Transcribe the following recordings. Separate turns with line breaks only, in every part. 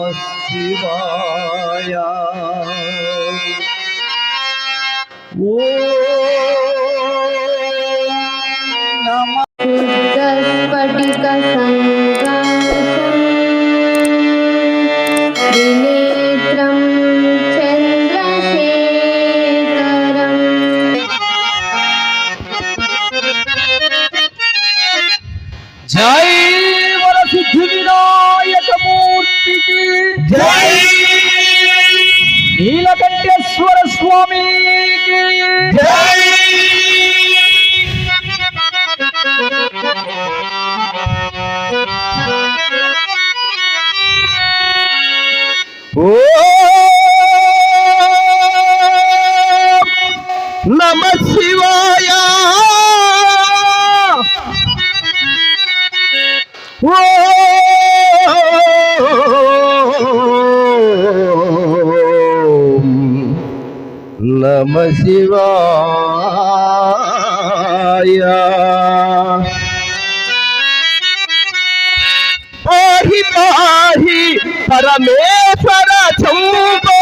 नमः शिवाय पाही पाही परमेश्वर छंबो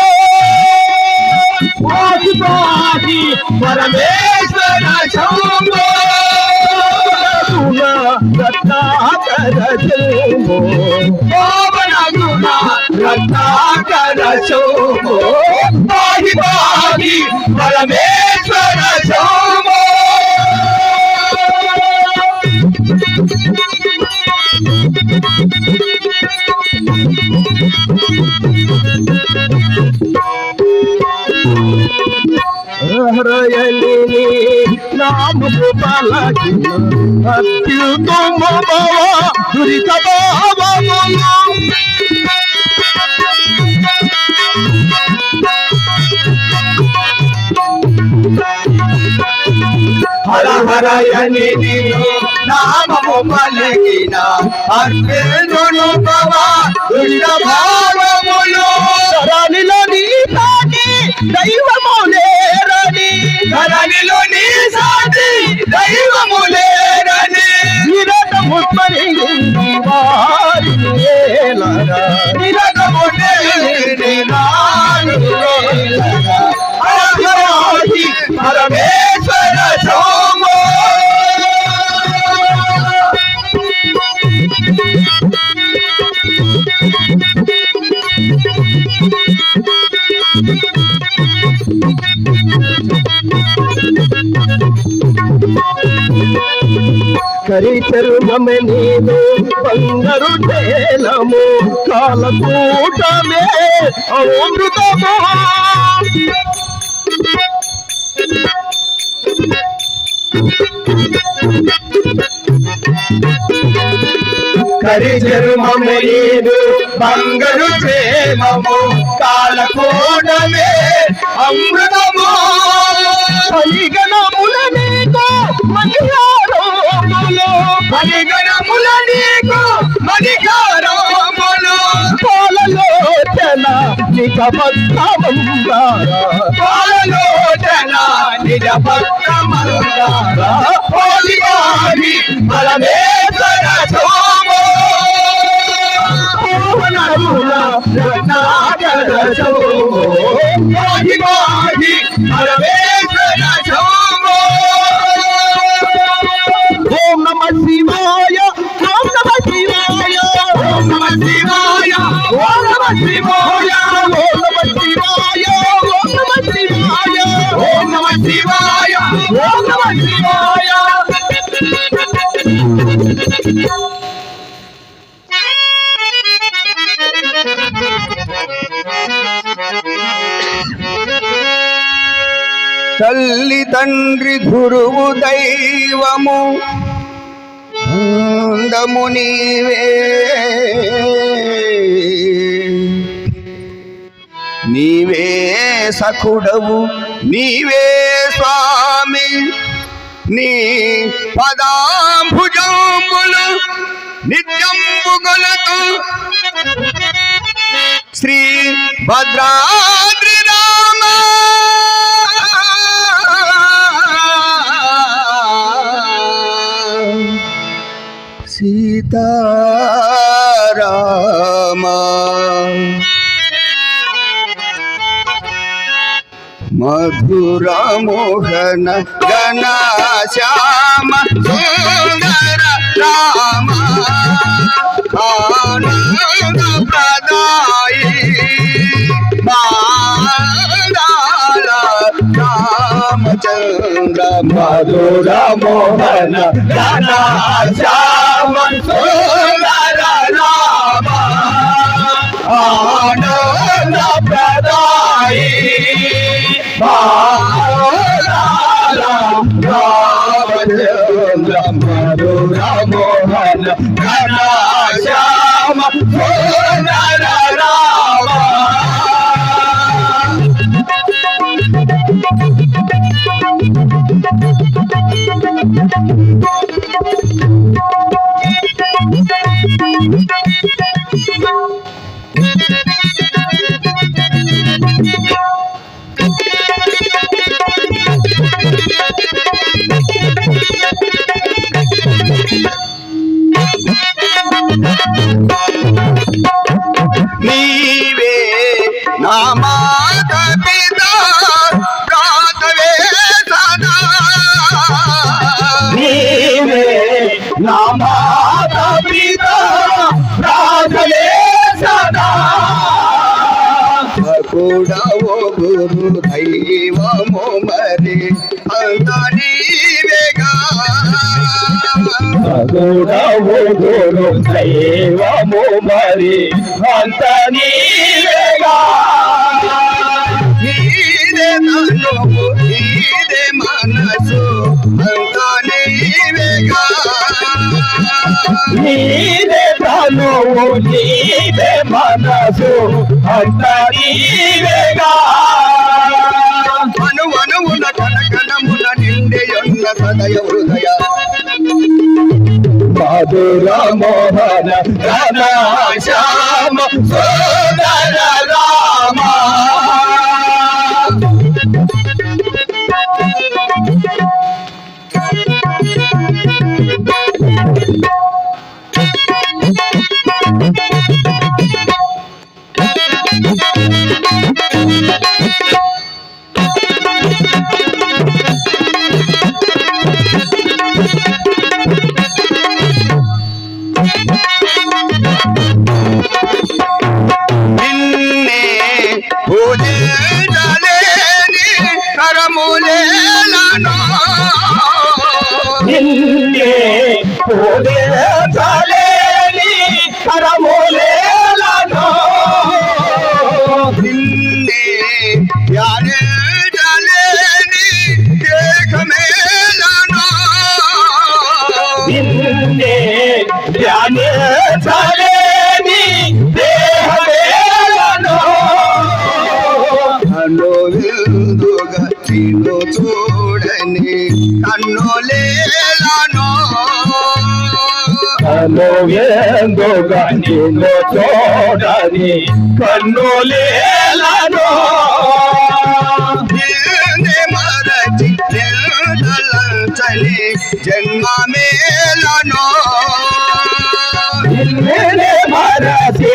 पाही पाही परमेश्वर छंबो రత్నాకర శోభో పవన గుణ రత్నాకర బాగి బాగి పరమేశ్వర శోభో ಪಲಕಿನ ಅತ್ತಿಯು ತುಂಬ ಬವ ದುರಿತ ಭಾವವನ್ನು హర హరయని నామము పలికిన అర్జునుడు పవా పరమేశ్వర సోమో కరిచరుమమె నీను బంగారు తేలము కాలకూటమే అమృతము. కరి చర్మము నీదు బంగారు ప్రేమము కాలకోడమే అమృతము. పరిగణముల నీకు మణిహారములు. పరిగణముల నీకు మణిహార సోమో ఓం నమ శివాయ ఓం నమ శివాయ ఓం నమ శివాయ ఓం నమ శివాయ. తండ్రి గురువు దైవము. అందము నీవే. నీవే సఖుడవు నీవే స్వామి. నీ పదాంభుజంబులు నిత్యంబు శ్రీ భద్రాద్రి రామ. సీతారామ.
మధురమోహన గణశ్యామ సుందర రామ. ఆనంద ప్రదాయి రామచంద్ర. మధురమోహన గణశ్యామ గణ మధుర మోహన ఘన శ్యామ నీవే
గౌడవు గురు దైవము మరి అంత నీవేగా
నీదే తనువు నీదే మనసు అంత నీవేగా
నీదే తనువు నీదే మనసు అంత నీవేగా
అను అనువున కనకనమున నిండెయున్న సదయ హృదయ
మధుర మోహన రామ శ్యామ సోదర Caralho,
కన్ను
ఎందుగా నిన్ను చూడని కన్నులేలను.
మరచి నిల్దలంచని జన్మ మేలను
మరచి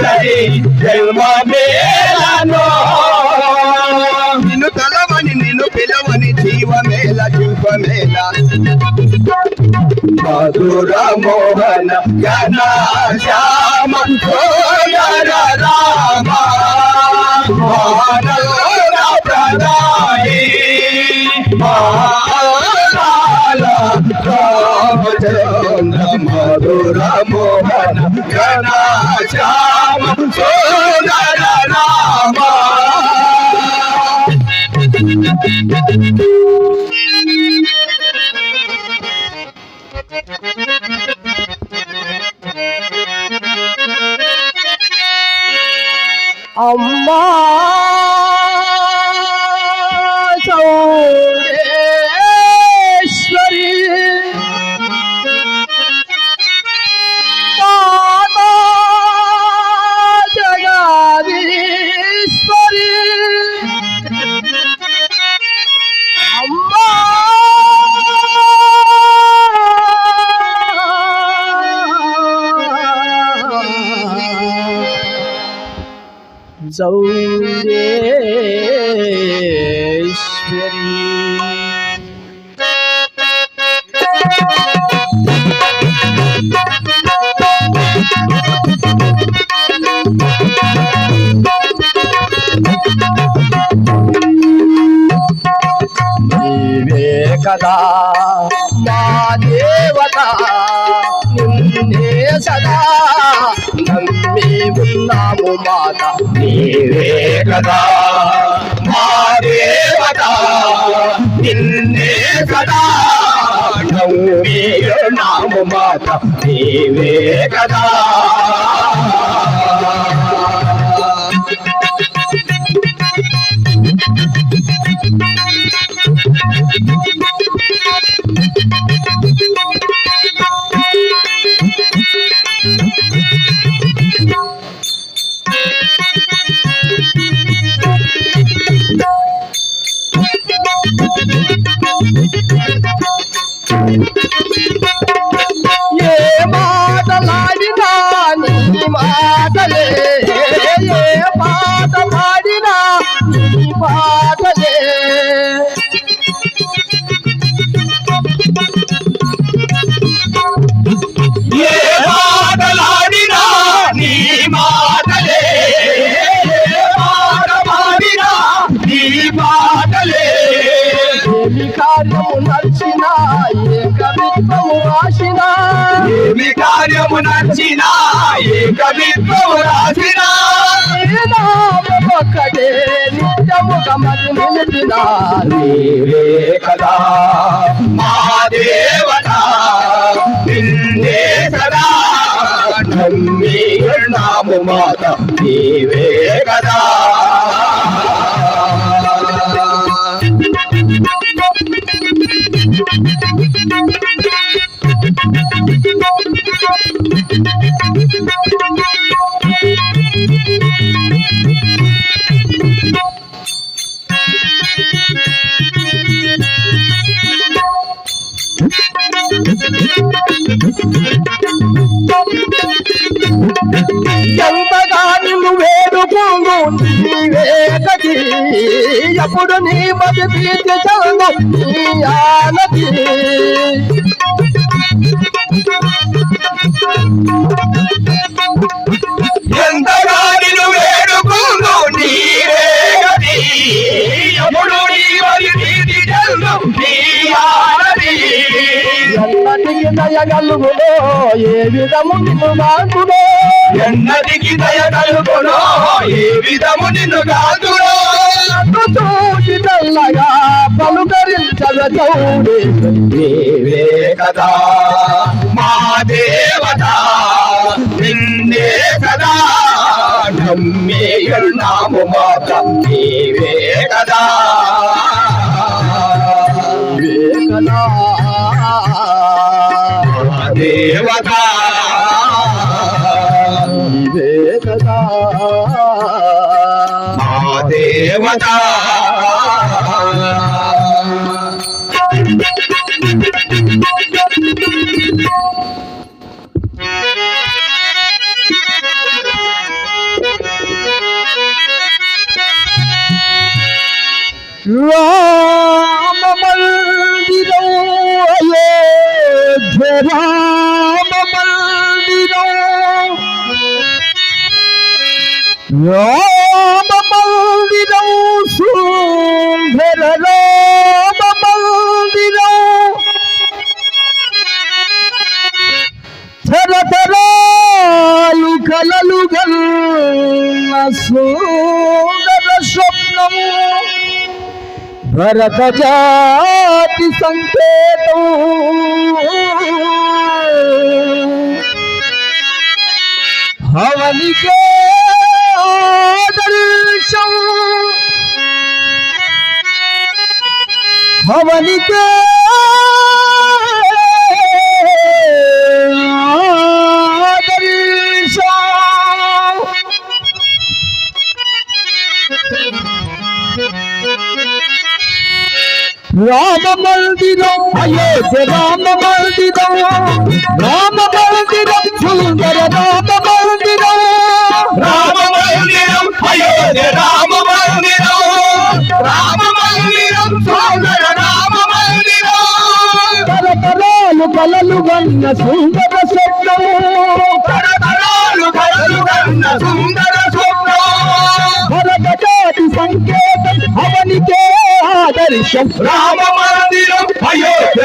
సరి జన్మ మేలను
నిన్ను తలవని నిన్ను పిలవని జీవమేల జీవమేల.
మధుర మోహన ఘన శ్యామ రామ ప్రదాయి రామచంద్ర మధుర మోహన ఘన శ్యామ రామ
Allah. సదా మా దేవత నిన్నే సదా నమ్మి ఉన్నాము మాత.
నీవే కదా మా దేవత నిన్నే సదా ఉన్నాము మాత. నీవే కదా.
కార్యము
నచ్చినా ఏ కవిత్వము రాసినా
నీ నామము ఒక్కటే నిత్యముగా మరి నిలిపినా
నీవే కదా. మా దేవత నిన్నే సదా నమ్మి నాము మాత నీవే కదా.
ఎంతగాని నిన్ను వేడుకుందు? నీవే ఎప్పుడు నీ మతి ప్రీతి చదువు నీ ఆనతి దయగలుగులో ఏ విధము నిన్ను మాకులో
ఎన్నటికి దయ కలుగునో ఏ విధము నిన్ను
నన్ను చూసి తెల్లగా పలుకరించద చౌడే.
కదా. మా దేవత నిన్నే కదా నమ్మే నాము మాత నీవే కదా. దేవత
వివేకనా
మా దేవత Thank you.
రామ మందిరం అయోధ్య రామ మందిరం రామ మందిరం సుందర రామ మందిరం తరతరాలు కలలు గల్ల సుందర స్వప్నము. భరత జాతి సంకేతం. హవనికే ఆదర్శం. హవనికే రామ మందిరం అయోధ్య రామ మందిరం రామ మందిరం సుందర రామ మందిరం
రామ మందిరం అయోధ్య రామ మందిరం రామ మందిరం సుందర రామ మందిరం తరతరాలు
కలలు గన్న సుందర శబ్దము
తరతరాలు కలలు గన్న సుందర
భరతజాతి సంకేతం అవనికే ఆదర్శం.
రామ మందిరం అయోధ్య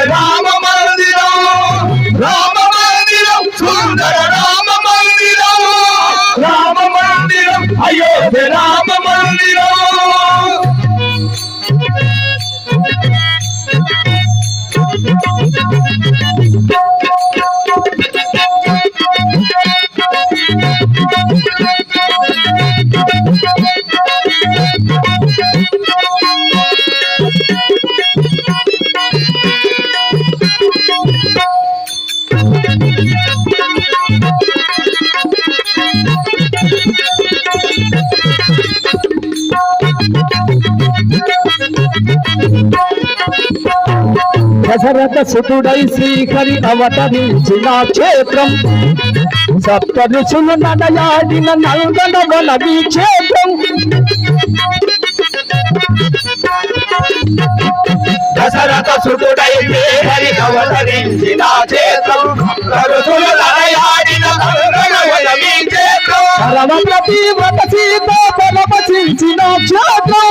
దశరథ సుతుడై శ్రీహరి అవతరించిన క్షేత్రం. సప్త ఋషులు నడయాడిన నందన వనవి క్షేత్రం.
దశరథ సుతుడైతే హరి అవతరించిన చేతం కరుతులు నడయాడిన చేతం
పరమ ప్రతివ్రత సీత పరమశించిన క్షేత్రం.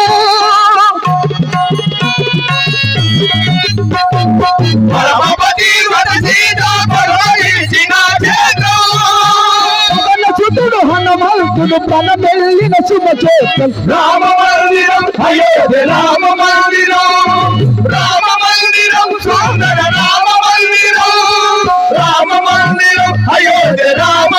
పరమపతి వద సీత పరమించిన రామ మందిరం అయోధ్య రామ మందిరం రామ మందిరం సోదర రామ మందిరం రామ మందిరం అయోధ్య రామ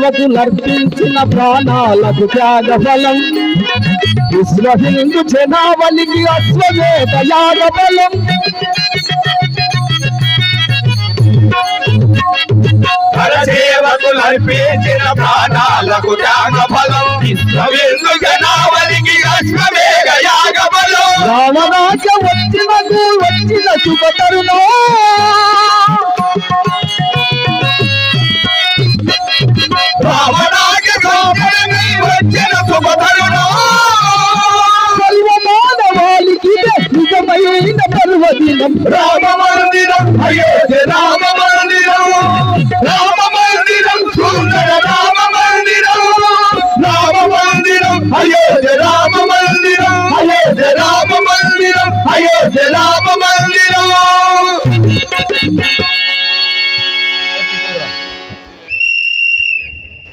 సేవకులర్పించిన ప్రాణాలకు త్యాగ ఫలం విశ్వ హిందూ జనావళికి అశ్వమేధ యాగ బలం
పరసేవకులు అర్పించిన ప్రాణాలకు త్యాగ ఫలం విశ్వవిందు జనావళికి అశ్వమేఘ యాగ బలం
రామరాజ వచ్చినకు వచ్చిన శుభ తరుణం